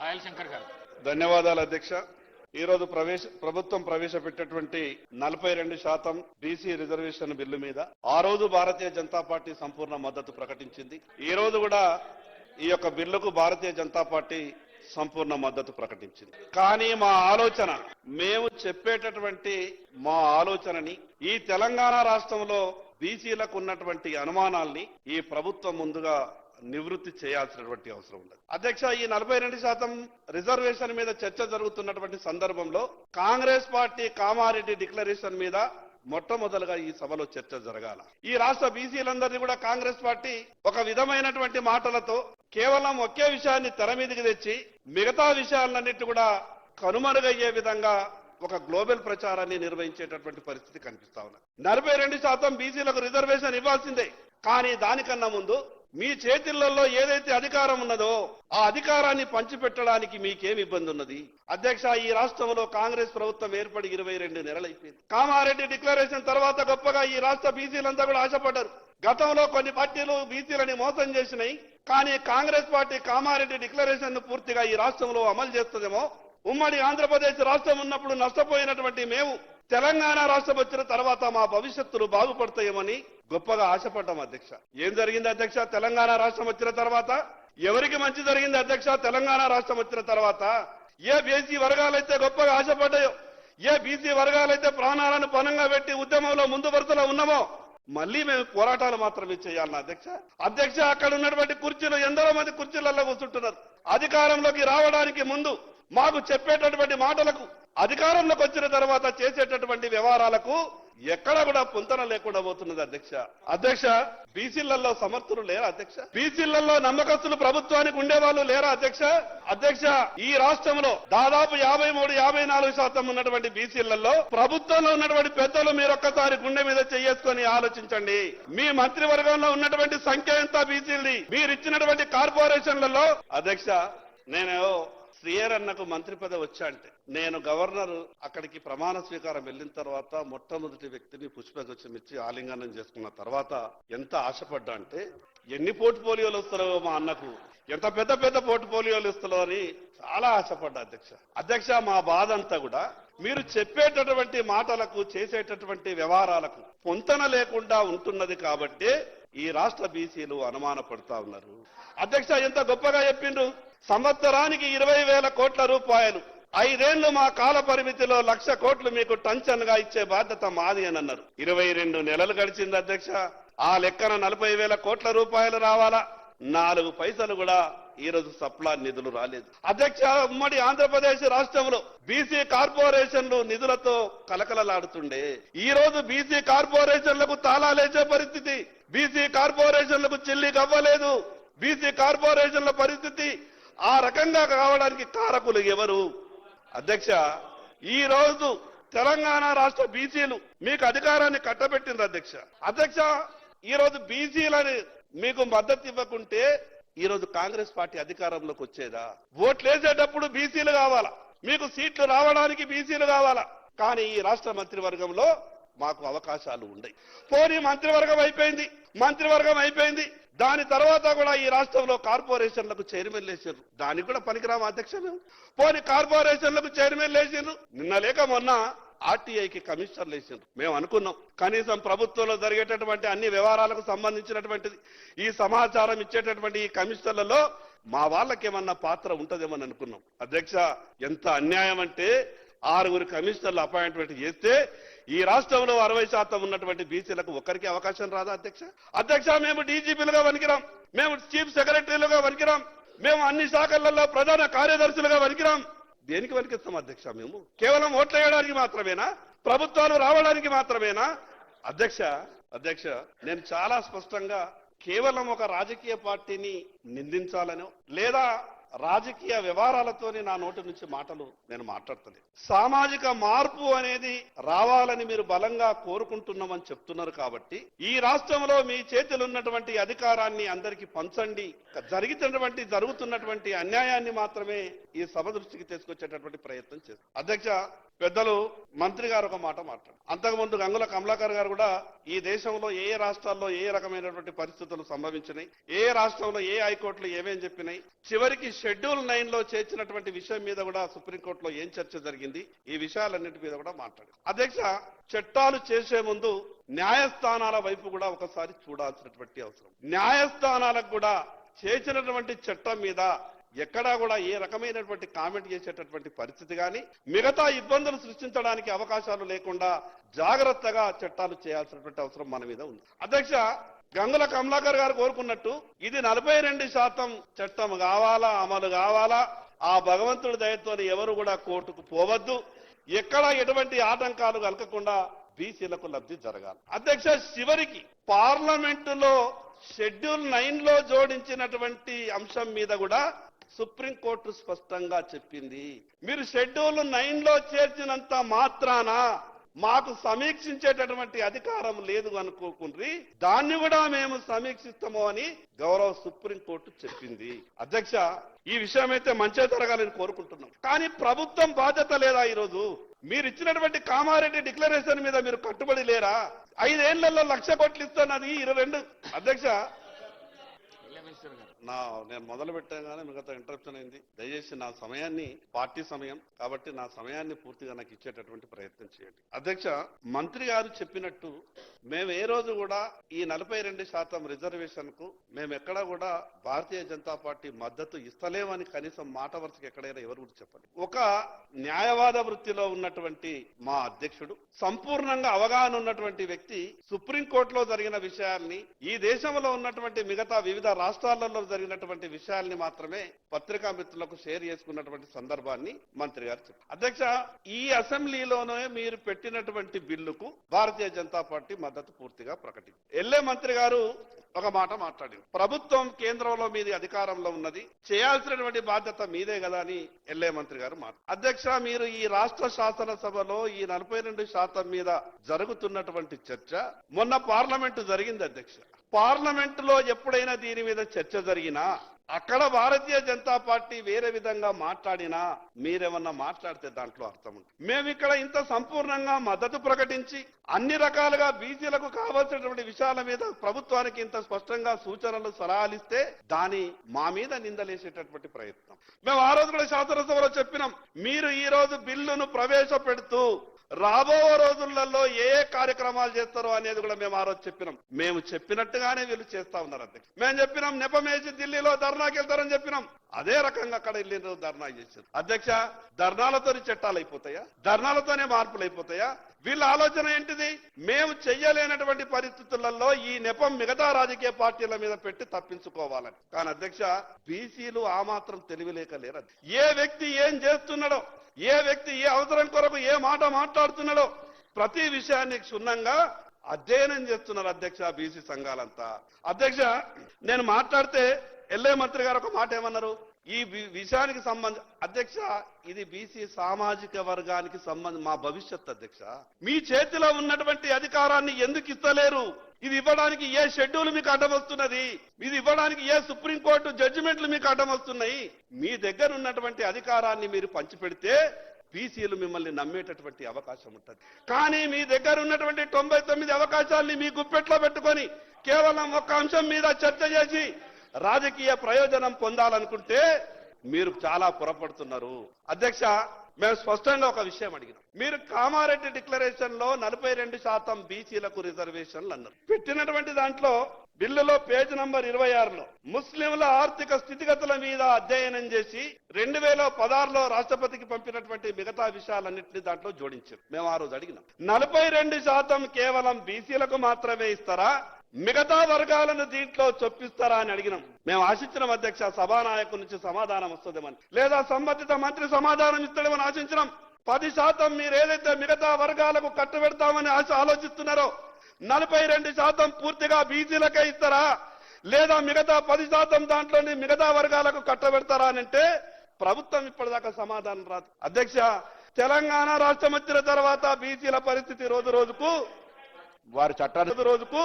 పాయల్ శంకర్ గారు. ధన్యవాదాలు అధ్యక్ష. ఈ రోజు ప్రవేశ ప్రభుత్వం ప్రవేశపెట్టినటువంటి నలభై రెండు శాతం బీసీ రిజర్వేషన్ బిల్లు మీద ఆ రోజు భారతీయ జనతా పార్టీ సంపూర్ణ మద్దతు ప్రకటించింది. ఈ రోజు కూడా ఈ యొక్క బిల్లుకు భారతీయ జనతా పార్టీ సంపూర్ణ మద్దతు ప్రకటించింది. కానీ మా ఆలోచన మేము చెప్పేటటువంటి మా ఆలోచనని ఈ తెలంగాణ రాష్ట్రంలో బీసీలకు ఉన్నటువంటి అనుమానాల్ని ఈ ప్రభుత్వం ముందుగా నివృత్తి చేయాల్సినటువంటి అవసరం ఉంది అధ్యక్ష ఈ నలభై రెండు శాతం రిజర్వేషన్ మీద చర్చ జరుగుతున్నటువంటి సందర్భంలో కాంగ్రెస్ పార్టీ కామారెడ్డి డిక్లరేషన్ మీద మొట్టమొదలుగా ఈ సభలో చర్చ జరగాల. ఈ రాష్ట్ర బీసీలందరినీ కూడా కాంగ్రెస్ పార్టీ ఒక విధమైనటువంటి మాటలతో కేవలం ఒకే విషయాన్ని తెర మీదకి తెచ్చి మిగతా విషయాలన్నిటి కూడా కనుమరుగయ్యే విధంగా ఒక గ్లోబల్ ప్రచారాన్ని నిర్వహించేటటువంటి పరిస్థితి కనిపిస్తా ఉన్నది. నలభై రెండు శాతం బీసీలకు రిజర్వేషన్ ఇవ్వాల్సిందే. కానీ దానికన్నా ముందు మీ చేతులలో ఏదైతే అధికారం ఉన్నదో ఆ అధికారాన్ని పంచిపెట్టడానికి మీకేం ఇబ్బంది ఉన్నది? అధ్యక్ష ఈ రాష్ట్రంలో కాంగ్రెస్ ప్రభుత్వం ఏర్పడి ఇరవై రెండు నెలలైపోయింది. కామారెడ్డి డిక్లరేషన్ తర్వాత గొప్పగా ఈ రాష్ట్ర బీసీలంతా కూడా ఆశపడ్డారు. గతంలో కొన్ని పార్టీలు బీసీలని మోసం చేసినాయి. కానీ కాంగ్రెస్ పార్టీ కామారెడ్డి డిక్లరేషన్ను పూర్తిగా ఈ రాష్ట్రంలో అమలు చేస్తుందేమో. ఉమ్మడి ఆంధ్రప్రదేశ్ రాష్ట్రం ఉన్నప్పుడు నష్టపోయినటువంటి మేము తెలంగాణ రాష్ట్రం వచ్చిన తర్వాత మా భవిష్యత్తులు బాగుపడతాయేమని గొప్పగా ఆశపడ్డాం అధ్యక్ష. ఏం జరిగింది అధ్యక్ష? తెలంగాణ రాష్ట్రం వచ్చిన తర్వాత ఎవరికి మంచి జరిగింది అధ్యక్ష? తెలంగాణ రాష్ట్రం వచ్చిన తర్వాత ఏ బీసీ వర్గాలైతే గొప్పగా ఆశపడ్డాయో ఏ బీసీ వర్గాలైతే ప్రాణాలను పనంగా పెట్టి ఉద్యమంలో ముందు వరుసలో ఉన్నామో మళ్ళీ మేము పోరాటాలు మాత్రమే చేయాలన్న అధ్యక్ష. అధ్యక్ష అక్కడ ఉన్నటువంటి కుర్చీలు ఎందరో మంది కుర్చీలలో కూర్చుంటున్నారు. అధికారంలోకి రావడానికి ముందు మాకు చెప్పేటటువంటి మాటలకు అధికారంలోకి వచ్చిన తర్వాత చేసేటటువంటి వ్యవహారాలకు ఎక్కడ కూడా పొంతన లేకుండా పోతున్నది అధ్యక్ష. అధ్యక్ష బీసీలలో సమర్థులు లేరా అధ్యక్ష? బీసీలలో నమ్మకస్తులు ప్రభుత్వానికి ఉండేవాళ్ళు లేరా అధ్యక్ష? అధ్యక్ష ఈ రాష్ట్రంలో దాదాపు యాభై మూడు యాభై నాలుగు శాతం ఉన్నటువంటి బీసీలలో ప్రభుత్వంలో ఉన్నటువంటి పెద్దలు మీరు ఒక్కసారి గుండె మీద చేసుకొని ఆలోచించండి. మీ మంత్రివర్గంలో ఉన్నటువంటి సంఖ్య ఎంత బీసీలది? మీరు ఇచ్చినటువంటి కార్పొరేషన్లలో అధ్యక్ష నేను శ్రీయరన్నకు మంత్రి పదవి వచ్చా అంటే నేను గవర్నర్ అక్కడికి ప్రమాణ స్వీకారం వెళ్ళిన తర్వాత మొట్టమొదటి వ్యక్తిని పుష్పగుచ్చం ఇచ్చి ఆలింగనం చేసుకున్న తర్వాత ఎంత ఆశపడ్డా అంటే ఎన్ని పోర్ట్ఫోలియోలు వస్తారో మా అన్నకు ఎంత పెద్ద పెద్ద పోర్ట్ఫోలియోలు ఇస్తారో అని చాలా ఆశపడ్డా అధ్యక్ష. అధ్యక్ష మా బాధ అంతా కూడా మీరు చెప్పేటటువంటి మాటలకు చేసేటటువంటి వ్యవహారాలకు పొంతన లేకుండా ఉంటున్నది కాబట్టి ఈ రాష్ట్ర బీసీలు అనుమానపడతా ఉన్నారు. అధ్యక్ష ఎంత గొప్పగా చెప్పిండ్రు? సంవత్సరానికి ఇరవై వేల కోట్ల రూపాయలు. ఐదేళ్ళు మా కాల పరిమితిలో లక్ష కోట్లు మీకు టంచన్గా ఇచ్చే బాధ్యత మాది అని అన్నారు. ఇరవై రెండు నెలలు గడిచింది అధ్యక్ష. ఆ లెక్కన నలభై వేల కోట్ల రూపాయలు రావాలా? నాలుగు పైసలు కూడా ఈ రోజు సప్లా నిధులు రాలేదు. అధ్యక్ష ఉమ్మడి ఆంధ్రప్రదేశ్ రాష్ట్రంలో బీసీ కార్పొరేషన్లు నిధులతో కలకలలాడుతుండే. ఈ రోజు బీసీ కార్పొరేషన్లకు తాళాలేసే పరిస్థితి. బీసీ కార్పొరేషన్లకు చెల్లి అవ్వలేదు బీసీ కార్పొరేషన్ల పరిస్థితి ఆ రకంగా కావడానికి కారకులు ఎవరు? అధ్యక్ష ఈ రోజు తెలంగాణ రాష్ట్ర బీసీలు మీకు అధికారాన్ని కట్టబెట్టింది అధ్యక్ష. అధ్యక్ష ఈ రోజు బీసీలని మీకు మద్దతు ఇవ్వకుంటే ఈ రోజు కాంగ్రెస్ పార్టీ అధికారంలోకి వచ్చేదా? ఓట్లు వేసేటప్పుడు బీసీలు కావాలా? మీకు సీట్లు రావడానికి బీసీలు కావాలా? కానీ ఈ రాష్ట్ర మంత్రివర్గంలో మాకు అవకాశాలు ఉండయి. పోనీ మంత్రివర్గం అయిపోయింది మంత్రివర్గం అయిపోయింది దాని తర్వాత కూడా ఈ రాష్ట్రంలో కార్పొరేషన్లకు చైర్మన్ లేచారు దానికి కూడా పనికిరామ అధ్యక్షులు. పోని కార్పొరేషన్లకు చైర్మన్ లేచారు నిన్న లేక మొన్న ఆర్టీఐకి కమిషనర్ లేచారు మేము అనుకున్నాం. కనీసం ప్రభుత్వంలో జరిగేటటువంటి అన్ని వ్యవహారాలకు సంబంధించినటువంటిది ఈ సమాచారం ఇచ్చేటటువంటి ఈ కమిషనర్లలో మా వాళ్ళకేమన్నా పాత్ర ఉంటదేమని అనుకున్నాం. అధ్యక్ష ఎంత అన్యాయం అంటే ఆరుగురు కమిషనర్లు అపాయింట్మెంట్ చేస్తే ఈ రాష్ట్రంలో అరవై శాతం ఉన్నటువంటి బీసీలకు ఒక్కరికి అవకాశం రాదా అధ్యక్ష? అధ్యక్ష మేము డీజీపీలుగా వనికిరాం మేము చీఫ్ సెక్రటరీలుగా వనికిరాం మేము అన్ని శాఖలలో ప్రధాన కార్యదర్శులుగా వనికిరాం దేనికి వనికిస్తాం అధ్యక్ష మేము? కేవలం ఓట్లు వేయడానికి మాత్రమేనా? ప్రభుత్వాలు రావడానికి మాత్రమేనా? అధ్యక్ష అధ్యక్ష నేను చాలా స్పష్టంగా కేవలం ఒక రాజకీయ పార్టీని నిందించాలనో లేదా రాజకీయ వ్యవహారాలతోనే నా నోటి నుంచి మాటలు నేను మాట్లాడతలేదు సామాజిక మార్పు అనేది రావాలని మీరు బలంగా కోరుకుంటున్నామని చెప్తున్నారు కాబట్టి ఈ రాష్ట్రంలో మీ చేతిలో ఉన్నటువంటి అధికారాన్ని అందరికీ పంచండి. జరుగుతున్నటువంటి జరుగుతున్నటువంటి అన్యాయాన్ని మాత్రమే ఈ సభ దృష్టికి తీసుకొచ్చేటటువంటి ప్రయత్నం చేస్తాం. అధ్యక్ష పెద్దలు మంత్రి గారు ఒక మాట మాట్లాడు అంతకుముందు గంగుల కమలాకర్ గారు కూడా ఈ దేశంలో ఏ రాష్ట్రాల్లో ఏ రకమైనటువంటి పరిస్థితులు సంభవించినాయి ఏ రాష్ట్రంలో ఏ హైకోర్టులు ఏమేం చెప్పినాయి చివరికి షెడ్యూల్ నైన్లో చేర్చినటువంటి విషయం మీద కూడా సుప్రీంకోర్టులో ఏం చర్చ జరిగింది ఈ విషయాలన్నిటి మీద కూడా మాట్లాడు అధ్యక్ష చట్టాలు చేసే ముందు న్యాయస్థానాల వైపు కూడా ఒకసారి చూడాల్సినటువంటి అవసరం. న్యాయస్థానాలకు కూడా చేసినటువంటి చట్టం మీద ఎక్కడా కూడా ఏ రకమైనటువంటి కామెంట్ చేసేటటువంటి పరిస్థితి కానీ మిగతా ఇబ్బందులు సృష్టించడానికి అవకాశాలు లేకుండా జాగ్రత్తగా చట్టాలు చేయాల్సినటువంటి అవసరం మన మీద ఉంది. అధ్యక్ష గంగుల కమలాకర్ గారు కోరుకున్నట్టు ఇది నలభై రెండు శాతం చట్టం కావాలా అమలు కావాలా? ఆ భగవంతుడి దయత్వాన్ని ఎవరు కూడా కోర్టుకు పోవద్దు. ఎక్కడా ఎటువంటి ఆటంకాలు కలగకుండా బీసీలకు లబ్ధి జరగాలి. అధ్యక్ష చివరికి పార్లమెంటులో షెడ్యూల్ నైన్లో జోడించినటువంటి అంశం మీద కూడా సుప్రీంకోర్టు స్పష్టంగా చెప్పింది. మీరు షెడ్యూల్ నైన్లో చేర్చినంత మాత్రాన మాకు సమీక్షించేటటువంటి అధికారం లేదు అనుకోకుండ్రి. దాన్ని కూడా మేము సమీక్షిస్తాము అని గౌరవ సుప్రీంకోర్టు చెప్పింది. అధ్యక్ష ఈ విషయం అయితే మంచిగా జరగాలని కోరుకుంటున్నాం కానీ ప్రభుత్వం బాధ్యత లేదా ఈరోజు? మీరు ఇచ్చినటువంటి కామారెడ్డి డిక్లరేషన్ మీద మీరు కట్టుబడి లేరా? ఐదేళ్ళలో లక్ష కోట్లు ఇస్తానని ఇరవై రెండు. అధ్యక్ష నా నేను మొదలు పెట్టగానే మిగతా ఇంటరప్షన్ అయింది. దయచేసి నా సమయాన్ని పార్టీ సమయం కాబట్టి నా సమయాన్ని పూర్తిగా నాకు ఇచ్చేటటువంటి ప్రయత్నం చేయండి. అధ్యక్ష మంత్రి గారు చెప్పినట్టు మేము ఏ రోజు కూడా ఈ నలభై రెండు శాతం రిజర్వేషన్కు మేము ఎక్కడా కూడా భారతీయ జనతా పార్టీ మద్దతు ఇస్తలేమని కనీసం మాట వరుసకి ఎక్కడైనా ఎవరు కూడా చెప్పండి ఒక న్యాయవాద వృత్తిలో ఉన్నటువంటి మా అధ్యక్షుడు సంపూర్ణంగా అవగాహన ఉన్నటువంటి వ్యక్తి సుప్రీంకోర్టులో జరిగిన విషయాల్ని ఈ దేశంలో ఉన్నటువంటి మిగతా వివిధ రాష్ట్రాలలో జరిగినటువంటి విషయాల్ని మాత్రమే పత్రికా మిత్రులకు షేర్ చేసుకున్నటువంటి సందర్భాన్ని మంత్రి గారు చెప్పారు. అధ్యక్ష ఈ అసెంబ్లీలోనే మీరు పెట్టినటువంటి బిల్లుకు భారతీయ జనతా పార్టీ మద్దతు పూర్తిగా ప్రకటించింది. ఎల్లే మంత్రి గారు ఒక మాట మాట్లాడింది ప్రభుత్వం కేంద్రంలో మీది అధికారంలో ఉన్నది. చేయాల్సినటువంటి బాధ్యత మీదే కదా అని ఎల్లే మంత్రి గారు మాట అధ్యక్ష మీరు ఈ రాష్ట్ర శాసనసభలో ఈ నలభై రెండు శాతం మీద జరుగుతున్నటువంటి చర్చ మొన్న పార్లమెంటు జరిగింది అధ్యక్ష. పార్లమెంట్లో ఎప్పుడైనా దీని మీద చర్చ జరిగినా అక్కడ భారతీయ జనతా పార్టీ వేరే విధంగా మాట్లాడినా మీరేమన్నా మాట్లాడితే దాంట్లో అర్థం ఉంది మేము ఇక్కడ ఇంత సంపూర్ణంగా మద్దతు ప్రకటించి అన్ని రకాలుగా బీసీలకు కావాల్సినటువంటి విషయాల మీద ప్రభుత్వానికి ఇంత స్పష్టంగా సూచనలు సలహాలు ఇస్తే దాని మా మీద నిందలేసేటటువంటి ప్రయత్నం. మేము ఆ రోజు కూడా శాసనసభలో చెప్పినాం మీరు ఈ రోజు బిల్లును ప్రవేశపెడుతూ రాబో రోజులలో ఏ ఏ కార్యక్రమాలు చేస్తారో అనేది కూడా మేము ఆ రోజు చెప్పినాం. మేము చెప్పినట్టుగానే వీళ్ళు చేస్తా ఉన్నారు అధ్యక్ష. మేము చెప్పినాం నెపమేసి ఢిల్లీలో ధర్నాకి వెళ్తారని చెప్పినాం. అదే రకంగా అక్కడ వెళ్ళిన ధర్నా చేశారు. అధ్యక్ష ధర్నాలతోని చట్టాలు అయిపోతాయా? ధర్నాలతోనే మార్పులు అయిపోతాయా? వీళ్ళ ఆలోచన ఏంటిది? మేము చెయ్యలేనటువంటి పరిస్థితులలో ఈ నెపం మిగతా రాజకీయ పార్టీల మీద పెట్టి తప్పించుకోవాలని. కానీ అధ్యక్ష బీసీలు ఆ మాత్రం తెలివిలేక లేరు ఏ వ్యక్తి ఏం చేస్తున్నాడో ఏ వ్యక్తి ఏ అవసరం కొరకు ఏ మాట మాట్లాడుతున్నాడో ప్రతి విషయాన్ని క్షుణ్ణంగా అధ్యయనం చేస్తున్నారు అధ్యక్ష బీసీ సంఘాలంతా. అధ్యక్ష నేను మాట్లాడితే ఎల్ఏ మంత్రి గారు ఒక మాట ఏమన్నారు? ఈ విషయానికి సంబంధ అధ్యక్ష ఇది బీసీ సామాజిక వర్గానికి సంబంధం మా భవిష్యత్ అధ్యక్ష. మీ చేతిలో ఉన్నటువంటి అధికారాన్ని ఎందుకు ఇస్తలేరు? ఇది ఇవ్వడానికి ఏ షెడ్యూల్ మీకు అడ్డం వస్తున్నది? ఇది ఇవ్వడానికి ఏ సుప్రీంకోర్టు జడ్జిమెంట్లు మీకు అడ్డం వస్తున్నాయి? మీ దగ్గర ఉన్నటువంటి అధికారాన్ని మీరు పంచిపెడితే బీసీలు మిమ్మల్ని నమ్మేటటువంటి అవకాశం ఉంటుంది. కానీ మీ దగ్గర ఉన్నటువంటి తొంభై తొమ్మిది అవకాశాల్ని మీ గుప్పెట్లో పెట్టుకొని కేవలం ఒక్క అంశం మీద చర్చ చేసి రాజకీయ ప్రయోజనం పొందాలనుకుంటే మీరు చాలా పొరపడుతున్నారు. అధ్యక్ష మేము స్పష్టంగా ఒక విషయం అడిగినాం. మీరు కామారెడ్డి డిక్లరేషన్లో నలభై రెండు శాతం బీసీలకు రిజర్వేషన్లు అన్నారు. పెట్టినటువంటి దాంట్లో బిల్లులో పేజ్ నంబర్ ఇరవై ఆరులో ముస్లింల ఆర్థిక స్థితిగతుల మీద అధ్యయనం చేసి రెండు వేల పదహారులో రాష్ట్రపతికి పంపినటువంటి మిగతా విషయాలన్నింటినీ దాంట్లో జోడించారు. మేము ఆ రోజు అడిగినాం. నలభై రెండు శాతం కేవలం బీసీలకు మాత్రమే ఇస్తారా? మిగతా వర్గాలను దీంట్లో చొప్పిస్తారా అని అడిగినాం. మేము ఆశించినాం అధ్యక్ష సభానాయకుడి నుంచి సమాధానం వస్తుందేమని. లేదా సంబంధిత మంత్రి సమాధానం ఇస్తాడేమని ఆశించినాం. పది శాతం మీరు ఏదైతే మిగతా వర్గాలకు కట్టబెడతామని ఆశ ఆలోచిస్తున్నారో నలభై రెండు శాతం పూర్తిగా బీసీలకే ఇస్తారా? లేదా మిగతా పది శాతం దాంట్లోని మిగతా వర్గాలకు కట్టబెడతారా అని అంటే ప్రభుత్వం ఇప్పటిదాకా సమాధానం రాదు. అధ్యక్ష తెలంగాణ రాష్ట్రం వచ్చిన తర్వాత బీసీల పరిస్థితి రోజు రోజుకు వారి చట్టాలు రోజుకు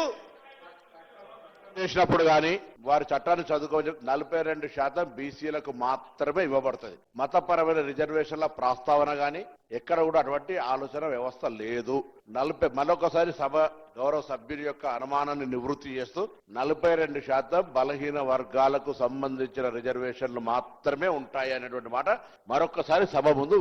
చేసినప్పుడు కానీ వారి చట్టాన్ని చదువుకోవచ్చు నలభై రెండు శాతం బీసీలకు మాత్రమే ఇవ్వబడుతుంది. మతపరమైన రిజర్వేషన్ల ప్రస్తావన గాని ఎక్కడ కూడా అటువంటి ఆలోచన వ్యవస్థ లేదు. నలభై మరొకసారి సభ గౌరవ సభ్యుని యొక్క అనుమానాన్ని నివృత్తి చేస్తూ నలభై రెండు శాతం బలహీన వర్గాలకు సంబంధించిన రిజర్వేషన్లు మాత్రమే ఉంటాయి అనేటువంటి మాట మరొకసారి సభ ముందు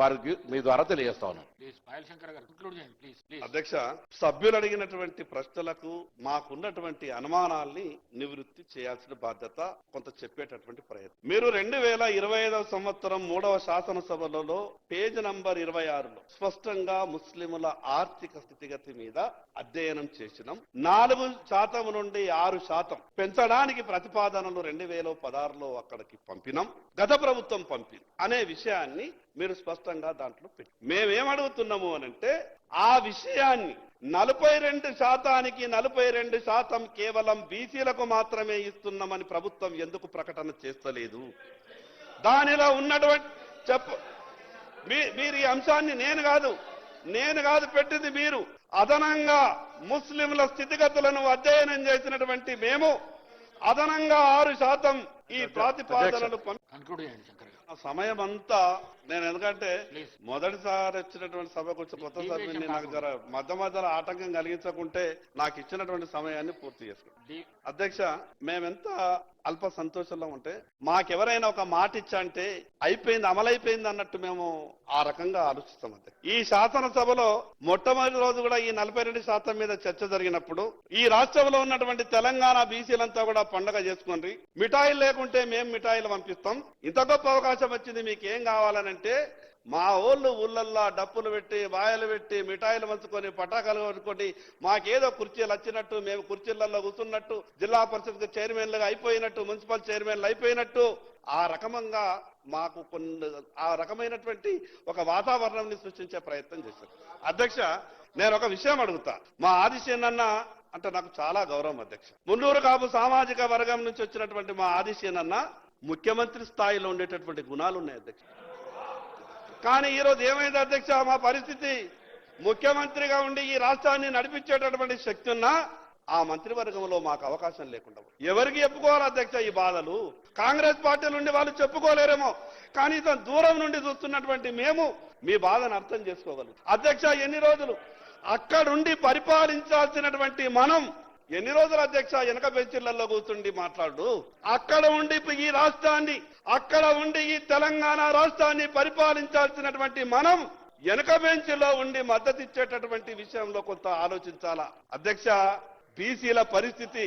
వారికి మీ ద్వారా తెలియజేస్తా ఉన్నాను ప్లీజ్ పాయల్ శంకర్ గారు కంక్లూడ్ చేయండి ప్లీజ్ ప్లీజ్. అధ్యక్ష సభ్యులు అడిగినటువంటి ప్రశ్నలకు మాకున్నటువంటి అనుమానాల్ని నివృత్తి చేయాల్సిన బాధ్యత కొంత చెప్పేటటువంటి ప్రయత్నం. మీరు రెండు వేల ఇరవై ఐదవ సంవత్సరం మూడవ శాసనసభలలో పేజ్ నంబర్ ఇరవై ఆరులో స్పష్టంగా ముస్లిముల ఆర్థిక స్థితిగతి మీద అధ్యయనం చేసినాం. నాలుగు శాతం నుండి ఆరు శాతం పెంచడానికి ప్రతిపాదనలు రెండు వేల పదహారులో అక్కడికి పంపినాం. గత ప్రభుత్వం పంపింది. అనే విషయాన్ని మీరు స్పష్టంగా దాంట్లో పెట్టి మేమేమడుగుతున్నాము అనంటే ఆ విషయాన్ని నలభై రెండు శాతానికి నలభై రెండు శాతం కేవలం బీసీలకు మాత్రమే ఇస్తున్నామని ప్రభుత్వం ఎందుకు ప్రకటన చేస్తలేదు? దానిలో ఉన్నటువంటి చెప్పు మీ- మీరు ఈ అంశాన్ని నేను కాదు నేను కాదు పెట్టింది మీరు. అదనంగా ముస్లింల స్థితిగతులను అధ్యయనం చేసినటువంటి మేము అదనంగా ఆరు శాతం ఈ ప్రాతిపాదనలు సమయం అంతా నేను ఎందుకంటే. మొదటిసారి వచ్చినటువంటి సభకు వచ్చి కొత్త ఈ సభ్యుని విషయం నాకు జర మధ్య మధ్యలో ఆటంకం కలిగించకుంటే నాకు ఇచ్చినటువంటి సమయాన్ని పూర్తి చేసుకుంటాను. డీ- అధ్యక్ష మేమెంత అల్ప సంతోషంలో ఉంటే మాకెవరైనా ఒక మాట ఇచ్చా అంటే అయిపోయింది అమలైపోయింది అన్నట్టు మేము ఆ రకంగా ఆలోచిస్తాం ఈ శాసనసభలో మొట్టమొదటి రోజు కూడా ఈ నలభై రెండు శాతం మీద చర్చ జరిగినప్పుడు ఈ రాష్ట్రంలో ఉన్నటువంటి తెలంగాణ బీసీలంతా కూడా పండగ చేసుకోండి. మిఠాయిలు లేకుంటే మేము మిఠాయిలు పంపిస్తాం. ఇంత గొప్ప అవకాశం వచ్చింది మీకు ఏం కావాలనంటే మా ఊళ్ళు ఊళ్ళల్లో డప్పులు పెట్టి బాయలు పెట్టి మిఠాయిలు పంచుకొని పటాకాలు కొనుక్కొని మాకేదో కుర్చీలు వచ్చినట్టు మేము కుర్చీలలో కూర్చున్నట్టు జిల్లా పరిషత్ చైర్మన్లుగా అయిపోయినట్టు మున్సిపల్ చైర్మన్లు అయిపోయినట్టు ఆ రకమంగా మాకు కొన్ని ఆ రకమైనటువంటి ఒక వాతావరణాన్ని సృష్టించే ప్రయత్నం చేశారు. అధ్యక్ష నేను ఒక విషయం అడుగుతా. మా ఆదిశేనన్న అంటే నాకు చాలా గౌరవం అధ్యక్ష. మున్నూరు కాపు సామాజిక వర్గం నుంచి వచ్చినటువంటి మా ఆదిశేనన్న ముఖ్యమంత్రి స్థాయిలో ఉండేటటువంటి గుణాలు ఉన్నాయి అధ్యక్ష. కానీ ఈరోజు ఏమైంది అధ్యక్ష? మా పరిస్థితి ముఖ్యమంత్రిగా ఉండి ఈ రాష్ట్రాన్ని నడిపించేటటువంటి శక్తి ఉన్నా ఆ మంత్రివర్గంలో మాకు అవకాశం లేకుండా ఎవరికి చెప్పుకోవాలి అధ్యక్ష ఈ బాధలు? కాంగ్రెస్ పార్టీ నుండి వాళ్ళు చెప్పుకోలేరేమో. కానీ ఇతను దూరం నుండి చూస్తున్నటువంటి మేము మీ బాధను అర్థం చేసుకోగలం అధ్యక్ష ఎన్ని రోజులు అక్కడుండి పరిపాలించాల్సినటువంటి మనం ఎన్ని రోజులు అధ్యక్ష వెనక బెంచీలలో కూర్చుండి మాట్లాడు అక్కడ ఉండి ఈ రాష్ట్రాన్ని అక్కడ ఉండి ఈ తెలంగాణ రాష్ట్రాన్ని పరిపాలించాల్సినటువంటి మనం వెనక బెంచ్లో ఉండి మద్దతు ఇచ్చేటటువంటి విషయంలో కొంత ఆలోచించాలా అధ్యక్ష బీసీల పరిస్థితి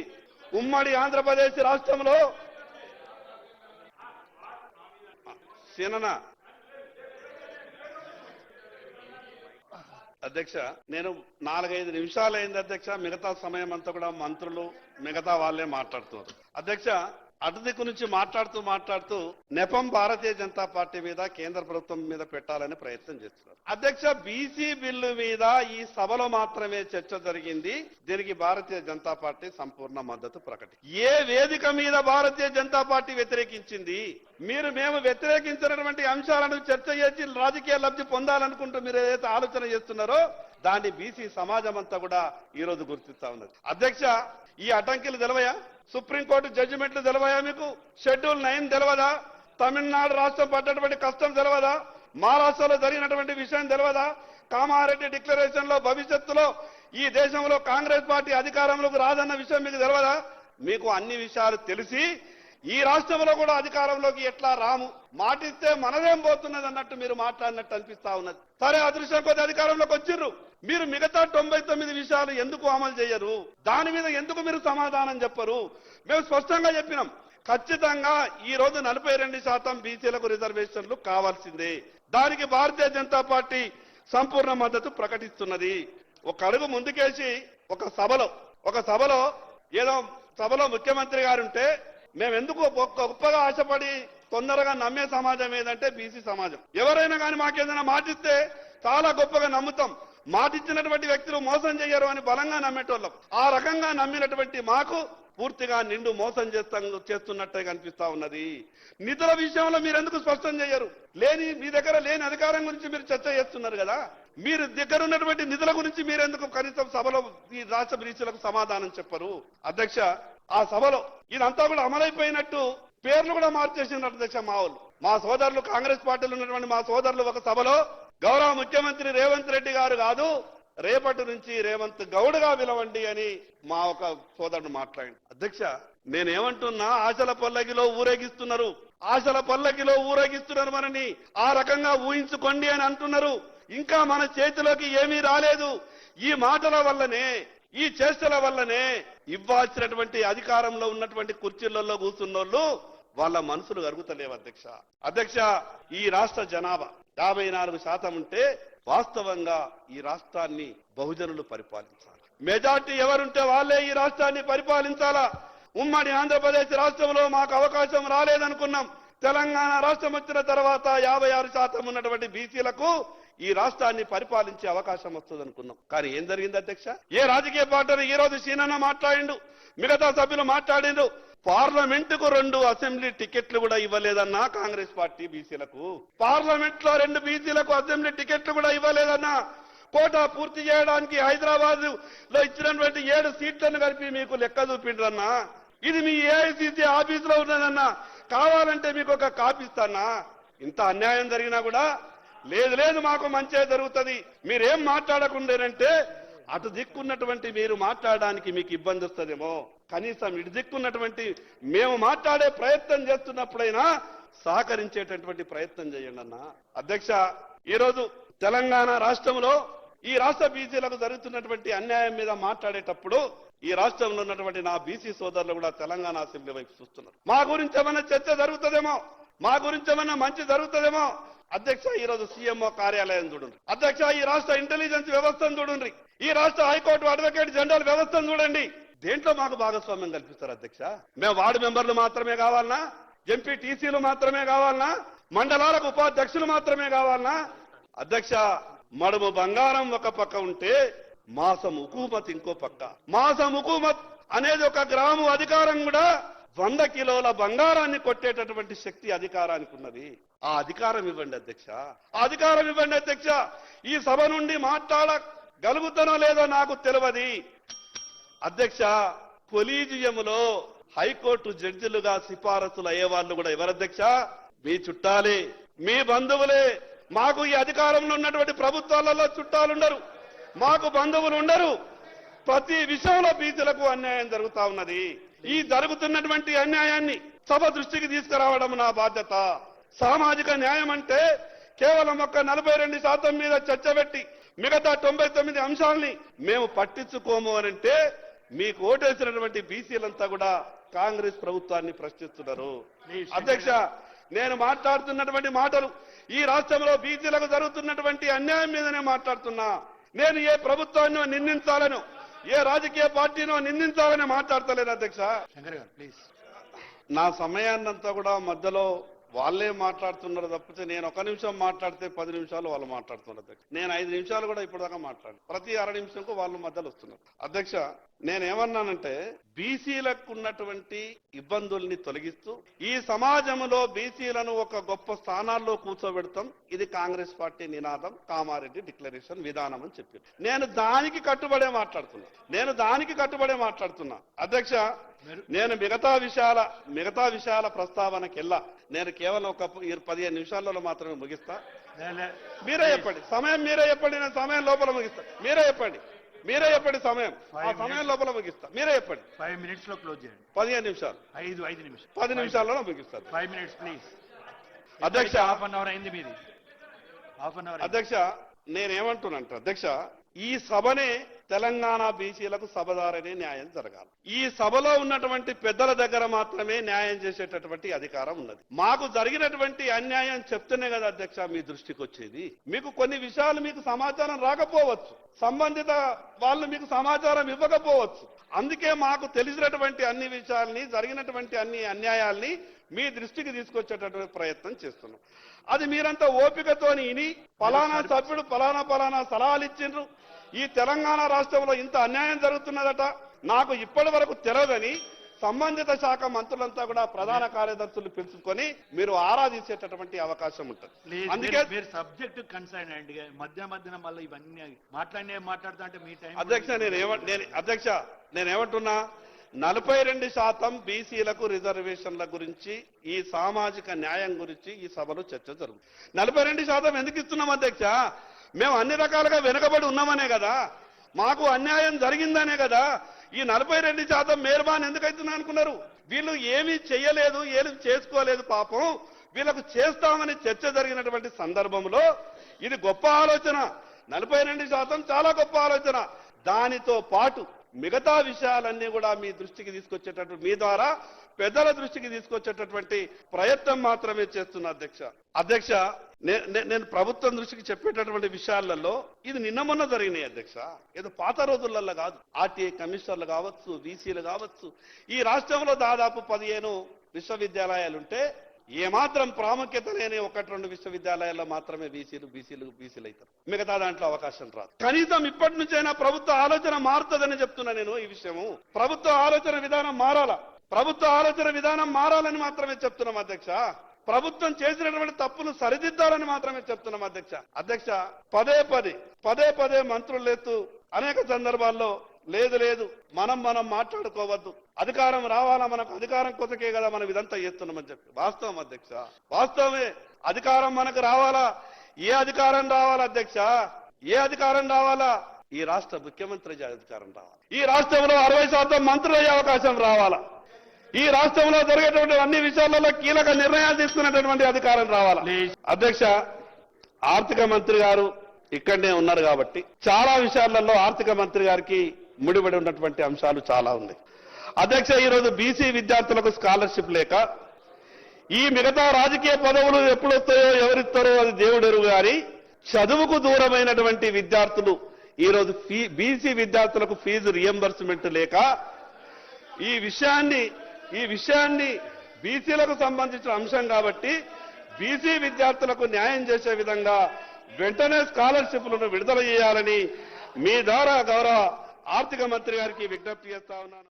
ఉమ్మడి ఆంధ్రప్రదేశ్ రాష్ట్రంలో సీననా అధ్యక్ష నేను నాలుగైదు నిమిషాలు అయింది అధ్యక్ష మిగతా సమయం అంతా కూడా మంత్రులు మిగతా వాళ్ళే మాట్లాడుతున్నారు. అధ్యక్ష అటు దిక్కు నుంచి మాట్లాడుతూ మాట్లాడుతూ నెపం భారతీయ జనతా పార్టీ మీద కేంద్ర ప్రభుత్వం మీద పెట్టాలని ప్రయత్నం చేస్తున్నారు. అధ్యక్ష బీసీ బిల్లు మీద ఈ సభలో మాత్రమే చర్చ జరిగింది. దీనికి భారతీయ జనతా పార్టీ సంపూర్ణ మద్దతు ప్రకటి ఏ వేదిక మీద భారతీయ జనతా పార్టీ వ్యతిరేకించింది? మీరు మేము వ్యతిరేకించినటువంటి అంశాలను చర్చ చేసి రాజకీయ లబ్ధి పొందాలనుకుంటూ మీరు ఏదైతే ఆలోచన చేస్తున్నారో దాన్ని బీసీ సమాజం అంతా కూడా ఈ రోజు గుర్తిస్తా ఉన్నది. అధ్యక్ష ఈ అడ్డంకిలు తెలవయా? సుప్రీంకోర్టు జడ్జిమెంట్లు తెలవయా మీకు? Schedule nine తెలవదా? తమిళనాడు రాష్ట్రం పడ్డటువంటి కష్టం తెలవదా? మహారాష్ట్రలో జరిగినటువంటి విషయం తెలవదా? కామారెడ్డి డిక్లరేషన్లో భవిష్యత్తులో ఈ దేశంలో కాంగ్రెస్ పార్టీ అధికారంలోకి రాదన్న విషయం మీకు తెలవదా? మీకు అన్ని విషయాలు తెలిసి ఈ రాష్ట్రంలో కూడా అధికారంలోకి ఎట్లా రాము? మాటిస్తే మనదేం పోతున్నది అన్నట్టు మీరు మాట్లాడినట్టు అనిపిస్తా ఉన్నది. సరే అదృష్టం కొద్ది అధికారంలోకి వచ్చిర్రు. మీరు మిగతా తొంభై తొమ్మిది విషయాలు ఎందుకు అమలు చేయరు? దాని మీద ఎందుకు మీరు సమాధానం చెప్పరు? మేము స్పష్టంగా చెప్పినాం. ఖచ్చితంగా ఈ రోజు నలభై రెండు శాతం బీసీలకు రిజర్వేషన్లు కావాల్సిందే. దానికి భారతీయ జనతా పార్టీ సంపూర్ణ మద్దతు ప్రకటిస్తున్నది. ఒక అడుగు ముందుకేసి ఒక సభలో ఒక సభలో ఏదో సభలో ముఖ్యమంత్రి గారు ఉంటే మేము ఎందుకు గొప్పగా ఆశపడి తొందరగా నమ్మే సమాజం ఏదంటే బీసీ సమాజం. ఎవరైనా కానీ మాకేదైనా మాటిస్తే చాలా గొప్పగా నమ్ముతాం. మాటిచ్చినటువంటి వ్యక్తులు మోసం చేయరు అని బలంగా నమ్మేటోళ్ళం. ఆ రకంగా నమ్మినటువంటి మాకు పూర్తిగా నిండు మోసం చేస్తా చేస్తున్నట్టే కనిపిస్తా ఉన్నది. నిధుల విషయంలో మీరు ఎందుకు స్పష్టం చేయరు? లేని మీ దగ్గర లేని అధికారం గురించి మీరు చర్చ చేస్తున్నారు కదా. మీరు దగ్గర ఉన్నటువంటి నిధుల గురించి మీరు ఎందుకు కనీసం సభలో ఈ రాష్ట్ర బ్రీచులకు సమాధానం చెప్పరు? అధ్యక్ష ఆ సభలో ఇదంతా కూడా అమలైపోయినట్టు పేర్లు కూడా మార్చేసింది అధ్యక్ష మా మా సోదరులు కాంగ్రెస్ పార్టీలో ఉన్నటువంటి మా సోదరులు ఒక సభలో గౌరవ ముఖ్యమంత్రి రేవంత్ రెడ్డి గారు కాదు రేపటి నుంచి రేవంత్ గౌడ్గా పిలవండి అని మా ఒక సోదరుడు మాట్లాడి అధ్యక్ష నేనేమంటున్నా ఆశల పల్లకిలో ఊరేగిస్తున్నారు. ఆశల పల్లకిలో ఊరేగిస్తున్నారు మనని ఆ రకంగా ఊహించుకోండి అని అంటున్నారు. ఇంకా మన చేతిలోకి ఏమీ రాలేదు. ఈ మాటల వల్లనే ఈ చేష్టల వల్లనే ఇవ్వాల్సినటువంటి అధికారంలో ఉన్నటువంటి కుర్చీలలో కూర్చున్నోళ్ళు వాళ్ళ మనసులు కరుగుతలేవు అధ్యక్ష. అధ్యక్ష ఈ రాష్ట్ర జనాభా యాభై నాలుగు శాతం ఉంటే వాస్తవంగా ఈ రాష్ట్రాన్ని బహుజనులు పరిపాలించాలి. మెజార్టీ ఎవరుంటే వాళ్ళే ఈ రాష్ట్రాన్ని పరిపాలించాలా? ఉమ్మడి ఆంధ్రప్రదేశ్ రాష్ట్రంలో మాకు అవకాశం రాలేదనుకున్నాం. తెలంగాణ రాష్ట్రం వచ్చిన తర్వాత యాభై ఆరు శాతం ఉన్నటువంటి బీసీలకు ఈ రాష్ట్రాన్ని పరిపాలించే అవకాశం వస్తుంది అనుకున్నాం కానీ ఏం జరిగింది అధ్యక్ష? ఏ రాజకీయ పార్టీని ఈ రోజు సీనన్న మాట్లాడిండు? మిగతా సభ్యులు మాట్లాడిండు? పార్లమెంట్కు రెండు అసెంబ్లీ టికెట్లు కూడా ఇవ్వలేదన్నా కాంగ్రెస్ పార్టీ బీసీలకు? పార్లమెంట్లో రెండు బీసీలకు అసెంబ్లీ టికెట్లు కూడా ఇవ్వలేదన్నా? కోటా పూర్తి చేయడానికి హైదరాబాద్లో ఇచ్చినటువంటి ఏడు సీట్లను కలిపి మీకు లెక్క చూపిండ్రన్నా? ఇది మీ ఏఐసిసి ఆఫీస్లో ఉన్నదన్నా? కావాలంటే మీకు ఒక కాపిస్తానా ఇంత అన్యాయం జరిగినా కూడా లేదు లేదు మాకు మంచిగా జరుగుతుంది. మీరేం మాట్లాడకుండానంటే అటు దిక్కున్నటువంటి మీరు మాట్లాడడానికి మీకు ఇబ్బంది వస్తుందేమో. కనీసం ఇటు దిక్కున్నటువంటి మేము మాట్లాడే ప్రయత్నం చేస్తున్నప్పుడైనా సహకరించేటటువంటి ప్రయత్నం చేయండి అన్న. అధ్యక్ష ఈరోజు తెలంగాణ రాష్ట్రంలో ఈ రాష్ట్ర బీసీలకు జరుగుతున్నటువంటి అన్యాయం మీద మాట్లాడేటప్పుడు ఈ రాష్ట్రంలో ఉన్నటువంటి నా బీసీ సోదరులు కూడా తెలంగాణ అసెంబ్లీ వైపు చూస్తున్నారు. మా గురించి ఏమైనా చర్చ జరుగుతుందేమో? మా గురించి ఏమైనా మంచి జరుగుతుందేమో? అధ్యక్ష ఈ రోజు సీఎంఓ కార్యాలయం చూడండి. అధ్యక్ష ఈ రాష్ట్ర ఇంటెలిజెన్స్ వ్యవస్థను చూడండి. ఈ రాష్ట్ర హైకోర్టు అడ్వకేట్ జనరల్ వ్యవస్థను చూడండి. దేంట్లో మాకు భాగస్వామ్యం కల్పిస్తారు అధ్యక్ష? మేము వార్డు మెంబర్లు మాత్రమే కావాలనా? ఎంపీ టీసీలు మాత్రమే కావాలనా? మండలాలకు ఉపాధ్యక్షులు మాత్రమే కావాలనా? అధ్యక్ష మడుము బంగారం ఒక పక్క ఉంటే మాసం హుకూమత్ ఇంకో పక్క. మాసం హుకూమత్ అనేది ఒక గ్రాము అధికారం కూడా వంద కిలోల బంగారాన్ని కొట్టేటటువంటి శక్తి అధికారానికి ఉన్నది. ఆ అధికారం ఇవ్వండి అధ్యక్ష. ఆ అధికారం ఇవ్వండి అధ్యక్ష. ఈ సభ నుండి మాట్లాడగలుగుతానో లేదో నాకు తెలియదు. అధ్యక్ష కొలీజియంలో హైకోర్టు జడ్జిలుగా సిఫారసులు అయ్యే వాళ్ళు కూడా ఎవరు అధ్యక్ష మీ చుట్టాలే. మీ బంధువులే. మాకు ఈ అధికారంలో ఉన్నటువంటి ప్రభుత్వాలలో చుట్టాలుండరు. మాకు బంధువులు ఉండరు ప్రతి విషయంలో బీసీలకు అన్యాయం జరుగుతా ఉన్నది. ఈ జరుగుతున్నటువంటి అన్యాయాన్ని సభ దృష్టికి తీసుకురావడం నా బాధ్యత. సామాజిక న్యాయం అంటే కేవలం ఒక్క నలభై రెండు శాతం మీద చర్చ పెట్టి మిగతా తొంభై తొమ్మిది అంశాలని మేము పట్టించుకోము అని అంటే మీకు ఓటేసినటువంటి బీసీలంతా కూడా కాంగ్రెస్ ప్రభుత్వాన్ని ప్రశ్నిస్తున్నారు. అధ్యక్ష నేను మాట్లాడుతున్నటువంటి మాటలు ఈ రాష్ట్రంలో బీసీలకు జరుగుతున్నటువంటి అన్యాయం మీదనే మాట్లాడుతున్నా. నేను ఏ ప్రభుత్వాన్ని నిందించాలను ఏ రాజకీయ పార్టీనో నిందించాలని మాట్లాడతలేను అధ్యక్ష. నా సమయాన్నంతా కూడా మధ్యలో వాళ్ళే మాట్లాడుతున్నారు తప్పితే నేను ఒక నిమిషం మాట్లాడితే పది నిమిషాలు వాళ్ళు మాట్లాడుతున్నారు నేను ఐదు నిమిషాలు కూడా ఇప్పటిదాకా మాట్లాడు ప్రతి అర నిమిషంకు వాళ్ళు మధ్యలో వస్తున్నారు. అధ్యక్ష నేనేమన్నానంటే బీసీలకు ఉన్నటువంటి ఇబ్బందుల్ని తొలగిస్తూ ఈ సమాజంలో బీసీలను ఒక గొప్ప స్థానాల్లో కూర్చోబెడతాం. ఇది కాంగ్రెస్ పార్టీ నినాదం కామారెడ్డి డిక్లరేషన్ విధానం అని చెప్పి నేను దానికి కట్టుబడే మాట్లాడుతున్నా. నేను దానికి కట్టుబడే మాట్లాడుతున్నా. అధ్యక్ష నేను మిగతా విషయాల మిగతా విషయాల ప్రస్తావనకెళ్ళా. నేను కేవలం ఒక పదిహేను నిమిషాలలో మాత్రమే ముగిస్తా. మీరే చెప్పండి. సమయం మీరే చెప్పండి నేను సమయం లోపల ముగిస్తా. మీరే చెప్పండి. మీరే చెప్పండి సమయం. ఆ సమయం. లోపల ముగిస్తా. మీరే చెప్పండి. ఫైవ్ మినిట్స్లో క్లోజ్ చేయండి. పదిహేను నిమిషాలు. ఐదు ఐదు నిమిషాలు. పది నిమిషాలలో ముగిస్తాను ఫైవ్ మినిట్స్ ప్లీజ్ అధ్యక్ష. హాఫ్ అన్ అవర్ అయింది మీది. హాఫ్ అన్ అవర్ అధ్యక్ష నేనేమంటున్నానంట అధ్యక్ష ఈ సభనే తెలంగాణ బీసీలకు సభదారనే న్యాయం జరగాలి. ఈ సభలో ఉన్నటువంటి పెద్దల దగ్గర మాత్రమే న్యాయం చేసేటటువంటి అధికారం ఉన్నది. మాకు జరిగినటువంటి అన్యాయం చెప్తేనే కదా అధ్యక్ష మీ దృష్టికి వచ్చేది. మీకు కొన్ని విషయాలు మీకు సమాచారం రాకపోవచ్చు. సంబంధిత వాళ్ళు మీకు సమాచారం ఇవ్వకపోవచ్చు. అందుకే మాకు తెలిసినటువంటి అన్ని విషయాల్ని జరిగినటువంటి అన్ని అన్యాయాల్ని మీ దృష్టికి తీసుకొచ్చేటటువంటి ప్రయత్నం చేస్తున్నాం. అది మీరంతా ఓపికతోని ఇని ఫలానా సభ్యుడు ఫలానా ఫలానా సలహాలు ఇచ్చిండ్రు. ఈ తెలంగాణ రాష్ట్రంలో ఇంత అన్యాయం జరుగుతున్నదట. నాకు ఇప్పటి వరకు తెలియదని సంబంధిత శాఖ మంత్రులంతా కూడా ప్రధాన కార్యదర్శులు పిలుచుకొని మీరు ఆరాధించేటటువంటి అవకాశం ఉంటుంది. అందుకే మీరు సబ్జెక్ట్ కన్సర్న్ అండి. మధ్య మధ్యన మళ్ళీ ఇవన్నీ మాట్లాడినే మాట్లాడుతా అంటే మీ టైం అధ్యక్ష నేను నేను అధ్యక్ష నేను ఏమంటున్నా? నలభై రెండు శాతం బీసీలకు రిజర్వేషన్ల గురించి ఈ సామాజిక న్యాయం గురించి ఈ సభలో చర్చ జరుగుతుంది. నలభై రెండు శాతం ఎందుకు ఇస్తున్నాం అధ్యక్ష? మేము అన్ని రకాలుగా వెనుకబడి ఉన్నామనే కదా. మాకు అన్యాయం జరిగిందనే కదా. ఈ నలభై రెండు శాతం మేర్బాన్ ఎందుకైతున్నా అనుకున్నారు? వీళ్ళు ఏమీ చేయలేదు ఏమి చేసుకోలేదు పాపం. వీళ్ళకు చేస్తామని చర్చ జరిగినటువంటి సందర్భంలో ఇది గొప్ప ఆలోచన. నలభై రెండు శాతం చాలా గొప్ప ఆలోచన. దానితో పాటు మిగతా విషయాలన్నీ కూడా మీ దృష్టికి తీసుకొచ్చేటటువంటి మీ ద్వారా పెద్దల దృష్టికి తీసుకొచ్చేటటువంటి ప్రయత్నం మాత్రమే చేస్తున్నా అధ్యక్ష. అధ్యక్ష నే- నే- నేను ప్రభుత్వం దృష్టికి చెప్పేటటువంటి విషయాలలో ఇది నిన్న మొన్న జరిగినాయి అధ్యక్ష. ఏదో పాత రోజులలో కాదు. ఆర్టీఐ కమిషనర్లు కావచ్చు బీసీలు కావచ్చు. ఈ రాష్ట్రంలో దాదాపు పదిహేను విశ్వవిద్యాలయాలుంటే ఏమాత్రం ప్రాముఖ్యత లేని ఒకటి రెండు విశ్వవిద్యాలయాల్లో మాత్రమే బీసీలు బీసీలు బీసీలు అవుతారు. మిగతా దాంట్లో అవకాశం రాదు. కనీసం ఇప్పటి నుంచైనా ప్రభుత్వ ఆలోచన మారుతుందని చెప్తున్నా నేను ఈ విషయము. ప్రభుత్వ ఆలోచన విధానం మారాలా? ప్రభుత్వ ఆలోచన విధానం మారాలని మాత్రమే చెప్తున్నాం అధ్యక్ష. ప్రభుత్వం చేసినటువంటి తప్పులు సరిదిద్దాలని మాత్రమే చెప్తున్నాం అధ్యక్ష. అధ్యక్ష పదే పదే పదే పదే మంత్రులు లేతూ అనేక సందర్భాల్లో లేదు లేదు. మనం మనం మాట్లాడుకోవద్దు. అధికారం రావాలా? మనకు అధికారం కొసకే కదా మనం ఇదంతా చేస్తున్నామని చెప్పి. వాస్తవం అధ్యక్ష. వాస్తవమే. అధికారం మనకు రావాలా? ఏ అధికారం రావాలా అధ్యక్ష? ఏ అధికారం రావాలా? ఈ రాష్ట్ర ముఖ్యమంత్రి అధికారం రావాలి. ఈ రాష్ట్రంలో అరవై శాతం మంత్రులు అయ్యే అవకాశం రావాలా? ఈ రాష్ట్రంలో జరిగేటువంటి అన్ని విషయాలలో కీలక నిర్ణయాలు తీసుకునేటటువంటి అధికారం రావాలా. అధ్యక్ష ఆర్థిక మంత్రి గారు ఇక్కడనే ఉన్నారు కాబట్టి చాలా విషయాలలో ఆర్థిక మంత్రి గారికి ముడిపడి ఉన్నటువంటి అంశాలు చాలా ఉన్నాయి. అధ్యక్ష ఈరోజు బీసీ విద్యార్థులకు స్కాలర్షిప్ లేక ఈ మిగతా రాజకీయ పదవులు ఎప్పుడు వస్తాయో ఎవరిస్తారో అది దేవుడెరుగు గాని చదువుకు దూరమైనటువంటి విద్యార్థులు ఈరోజు ఫీ బీసీ విద్యార్థులకు ఫీజు రియంబర్స్మెంట్ లేక ఈ విషయాన్ని ఈ విషయాన్ని బీసీలకు సంబంధించిన అంశం కాబట్టి బీసీ విద్యార్థులకు న్యాయం చేసే విధంగా వెంటనే స్కాలర్షిప్లను విడుదల చేయాలని మీ ద్వారా గౌరవ ఆర్థిక మంత్రి గారికి విజ్ఞప్తి చేస్తా ఉన్నాను.